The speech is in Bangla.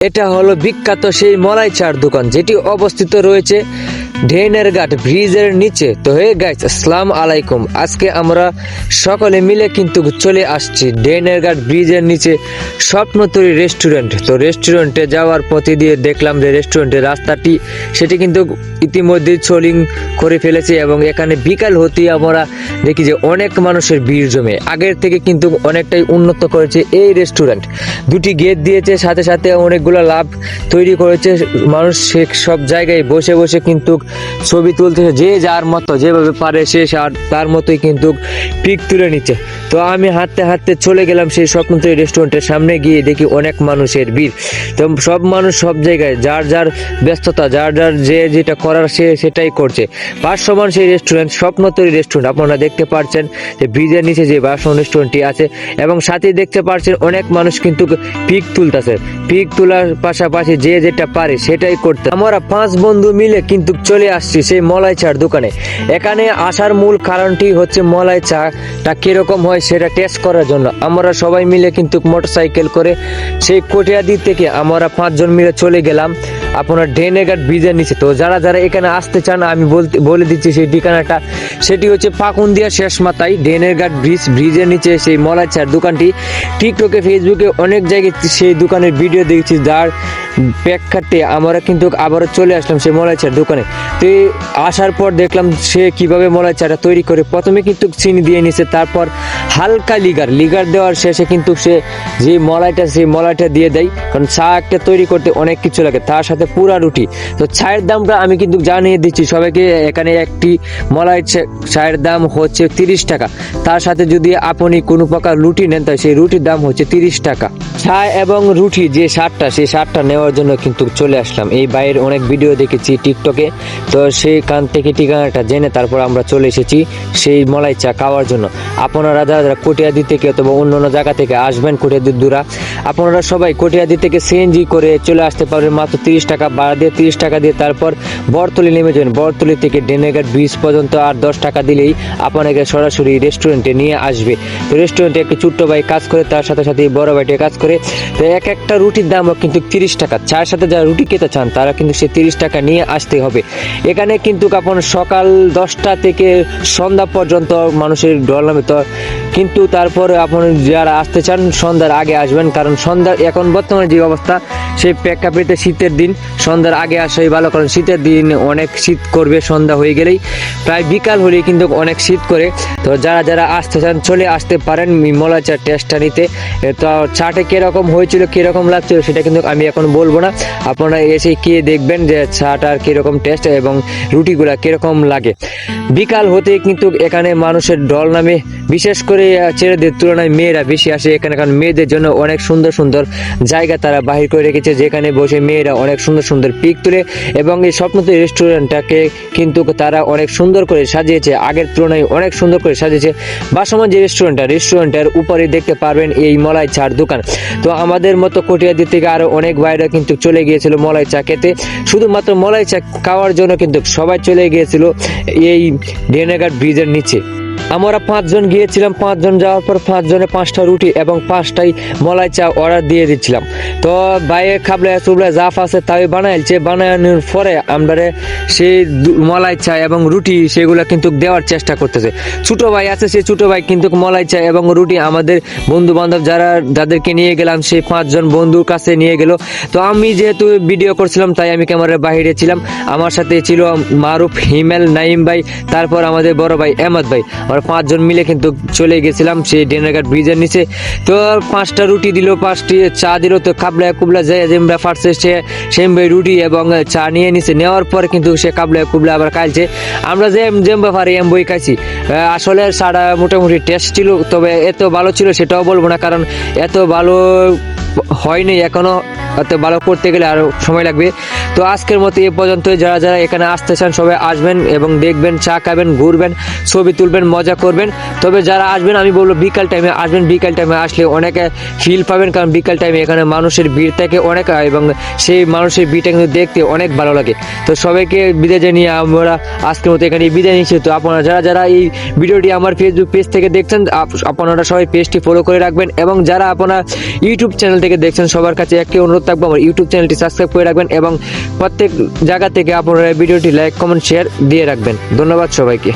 এটা হলো বিখ্যাত সেই মলাই চার দোকান যেটি অবস্থিত রয়েছে ঢেনের ঘাট ব্রিজের নিচে। তো হে গাইস আসসালাম আলাইকুম। আজকে আমরা সকলে মিলে কিন্তু চলে আসছি ঢেনের ঘাট ব্রিজের নিচে স্বপ্নতরী রেস্টুরেন্ট তো রেস্টুরেন্টে যাওয়ার পথে দিয়ে দেখলাম যে রেস্টুরেন্টের রাস্তাটি, সেটি কিন্তু ইতিমধ্যেই চলিং করে ফেলেছে এবং এখানে বিকাল হতেই আমরা দেখি যে অনেক মানুষের ভিড় জমে। আগের থেকে কিন্তু অনেকটাই উন্নত করেছে এই রেস্টুরেন্ট দুটি গেট দিয়েছে, সাথে সাথে অনেকগুলো লাভ তৈরি করেছে। মানুষ সে সব জায়গায় বসে বসে কিন্তু ছবি তুলতেছে, যে যার মতো যেভাবে পারে সে তার মতোই কিন্তু পিক তুলে নিচ্ছে। তো আমি হাঁটতে হাঁটতে চলে গেলাম সেই স্বপ্নতরী রেস্টুরেন্টের সামনে গিয়ে দেখি অনেক মানুষের ভিড়। তো সব মানুষ সব জায়গায়, যার যার ব্যস্ততা, যার যার যে যেটা করার সে সেটাই করছে। পাঁচশো সেই রেস্টুরেন্ট স্বপ্নতরী রেস্টুরেন্ট, আপনারা দেখতে পাচ্ছেন যে ব্রিজের নিচে যে বাসন রেস্টুরেন্টটি আছে এবং সাথে দেখতে পাচ্ছেন অনেক মানুষ কিন্তু পিক তুলতেছে। পিক তোলার পাশাপাশি যে যেটা পারে সেটাই করতে। আমরা পাঁচ বন্ধু মিলে কিন্তু চলে আসছি সেই মলাই চার দোকানে। এখানে আসার মূল কারণটি হচ্ছে মলাই চাটা কীরকম হয় সেটা টেস্ট করার জন্য। আমরা সবাই মিলে কিন্তু মোটরসাইকেল করে সেই কটিয়াদি থেকে আমরা পাঁচজন মিলে চলে গেলাম আপনার ডেনেঘাট ব্রিজের নিচে। তো যারা যারা এখানে আসতে চান, আমি বলতে, বলে দিচ্ছি সেই ঠিকানাটা। সেটি হচ্ছে পাকুন্দিয়া শেষ মাথায় ডেনেরঘাট ব্রিজ, ব্রিজের নিচে সেই মলাই চার দোকানটি। টিকটকে ফেসবুকে অনেক জায়গায় সেই দোকানের ভিডিও দেখছি, যার প্রেক্ষার্থে আমরা কিন্তু আবারও চলে আসলাম সেই মলাই চার দোকানে। তো আসার পর দেখলাম সে কীভাবে মলাই চাটা তৈরি করে। প্রথমে কিন্তু চিনি দিয়ে নিছে, তারপর হালকা লিগার। লিগার দেওয়ার শেষে কিন্তু সে যে মলাইটা, সেই মলাইটা দিয়ে দেয়। কারণ চা একটা তৈরি করতে অনেক কিছু লাগে, তার সাথে পুরা রুটি। তো চায়ের দামটা আমি কিন্তু জানিয়ে দিচ্ছি, সবাইকে এখানে একটি মলাই চায়ের দাম হচ্ছে তিরিশ টাকা। তার সাথে যদি আপনি কোনো প্রকার রুটি নেন তাই সেই রুটির দাম হচ্ছে তিরিশ টাকা। চা এবং রুটি যে সারটা সেই শার্টটা নেওয়ার জন্য কিন্তু চলে আসলাম। এই বাইরের অনেক ভিডিও দেখেছি টিকটকে। তো সেইখান থেকে ঠিকানাটা জেনে তারপর আমরা চলে এসেছি সেই মলাই চা খাওয়ার জন্য। আপনারা যারা যারা কটিয়াদি থেকে অথবা অন্য অন্য জায়গা থেকে আসবেন কটিয়াদি দূরা, আপনারা সবাই কটিয়াদি থেকে সিএনজি করে চলে আসতে পারবেন মাত্র তিরিশ টাকা ভাড়া দিয়ে তিরিশ টাকা দিয়ে। তারপর বরতলি নেমে যাবেন। বরতলি থেকে ডেনেঘাট ব্রিজ পর্যন্ত আর দশ টাকা দিলেই আপনাকে সরাসরি রেস্টুরেন্টে নিয়ে আসবে। তো রেস্টুরেন্টে একটি ছোট্ট ভাই কাজ করে, তার সাথে সাথে বড় ভাইটি কাজ করে। তো এক একটা রুটির দামও কিন্তু তিরিশ টাকা। চার সাথে যারা রুটি খেতে চান, তারা কিন্তু সে তিরিশ টাকা নিয়ে আসতে হবে। এখানে কিন্তু আপনার সকাল দশটা থেকে সন্ধ্যা পর্যন্ত মানুষের ডল নামে তো কিন্তু তারপরে আপনি যারা আসতে চান, সন্ধ্যার আগে আসবেন, কারণ সন্ধ্যার এখন বর্তমানে যে অবস্থা, সেই প্রেক্ষাপটে শীতের দিন, সন্ধ্যার আগে আসাই ভালো, কারণ শীতের দিন অনেক শীত করবে, সন্ধ্যা হয়ে গেলেই। প্রায় বিকাল হলেই কিন্তু অনেক শীত করে। তো যারা যারা আসতে চান, চলে আসতে পারেন মলা চা টেস্টটা নিতে। তো চাটে কীরকম হয়েছিল, কীরকম লাগছিল, সেটা কিন্তু আমি এখন বলব না। আপনারা এসে কে দেখবেন যে চাটার কীরকম টেস্ট এবং রুটিগুলা কীরকম লাগে। বিকাল হতে কিন্তু এখানে মানুষের ডল নামে বিশেষ করে ছেলেদের তুলনায় মেয়েরা বেশি আসে এখানে, কারণ মেয়েদের জন্য অনেক সুন্দর সুন্দর জায়গা তারা বাহির করে রেখেছে, যেখানে বসে মেয়েরা অনেক সুন্দর সুন্দর পিক তুলে এবং এই স্বপ্নতী রেস্টুরেন্টটাকে কিন্তু তারা অনেক সুন্দর করে সাজিয়েছে, আগের তুলনায় অনেক সুন্দর করে সাজিয়েছে। বাসমান যে রেস্টুরেন্টটা, রেস্টুরেন্টের উপরে দেখতে পারবেন এই মলাই চার দোকান। তো আমাদের মতো কটিয়াদি থেকে আরও অনেক বাইরে কিন্তু চলে গিয়েছিল মলাই চা খেতে। শুধুমাত্র মলাই চা খাওয়ার জন্য কিন্তু সবাই চলে গিয়েছিল এই ডেনেঘাট ব্রিজের নিচে। আমরা পাঁচজন গিয়েছিলাম, পাঁচজন যাওয়ার পর পাঁচজনে পাঁচটা রুটি এবং পাঁচটাই মলাই চা অর্ডার দিয়ে দিচ্ছিলাম। তো বাইরে খাবলে চুবলে জাফ আছে, তাই বানাইছে বানানোর পরে আমরা সেই মলাই চা এবং রুটি সেগুলো কিন্তু দেওয়ার চেষ্টা করতেছে। ছোটো ভাই আছে, সেই ছোটো ভাই কিন্তু মলাই চা এবং রুটি আমাদের বন্ধু বান্ধব যারা, যাদেরকে নিয়ে গেলাম, সেই পাঁচজন বন্ধুর কাছে নিয়ে গেল। তো আমি যেহেতু ভিডিও করছিলাম, তাই আমি ক্যামেরার বাইরে ছিলাম। আমার সাথে ছিল মারুফ, হিমেল নাইম ভাই, তারপর আমাদের বড় ভাই, আহমদ ভাই। আমরা পাঁচজন মিলে কিন্তু চলে গেছিলাম সেই ডেনারঘাট ব্রিজের নিচে। তো পাঁচটা রুটি দিল, পাঁচটি চা দিল, তো কাবলা কুবলা যায় যেমরা ফাটছে সে সেম ভাই রুটি এবং চা নিয়ে নিছে। নেওয়ার পরে কিন্তু সে কাবলা কুবলা আবার খাইছে আমরা যে যেমবা পারি এম বই খাইছি আসলে সারা মোটামুটি টেস্ট ছিল, তবে এত ভালো ছিল সেটাও বলব না, কারণ এত ভালো হয়নি এখনও। এত ভালো করতে গেলে আরও সময় লাগবে। তো আজকের মতো এ পর্যন্ত যারা যারা এখানে আসতে চান, সবাই আসবেন এবং দেখবেন, চা খাবেন, ঘুরবেন, ছবি তুলবেন, মজা করবেন। তবে যারা আসবেন, আমি বলব বিকাল টাইমে আসবেন। বিকাল টাইমে আসলে অনেকে ফিল পাবেন, কারণ বিকাল টাইমে এখানে মানুষের ভিড় থাকে অনেক, এবং সেই মানুষের ভিড়টা কিন্তু দেখতে অনেক ভালো লাগে। তো সবাইকে বিদায় জানিয়ে আমরা আজকের মতো এখানে বিদায় নিচ্ছি। তো আপনারা যারা যারা এই ভিডিওটি আমার ফেসবুক পেজ থেকে দেখছেন, আপ- আপনারা সবাই পেজটি ফলো করে রাখবেন। এবং যারা আপনারা ইউটিউব চ্যানেল থেকে দেখছেন, সবার কাছে একটি অনুরোধ অনুরোধ থাকব আমার ইউটিউব চ্যানেলটি সাবস্ক্রাইব করে রাখবেন এবং প্রত্যেক জায়গা থেকে আপনারা ভিডিওটি লাইক কমেন্ট শেয়ার দিয়ে রাখবেন। ধন্যবাদ সবাইকে।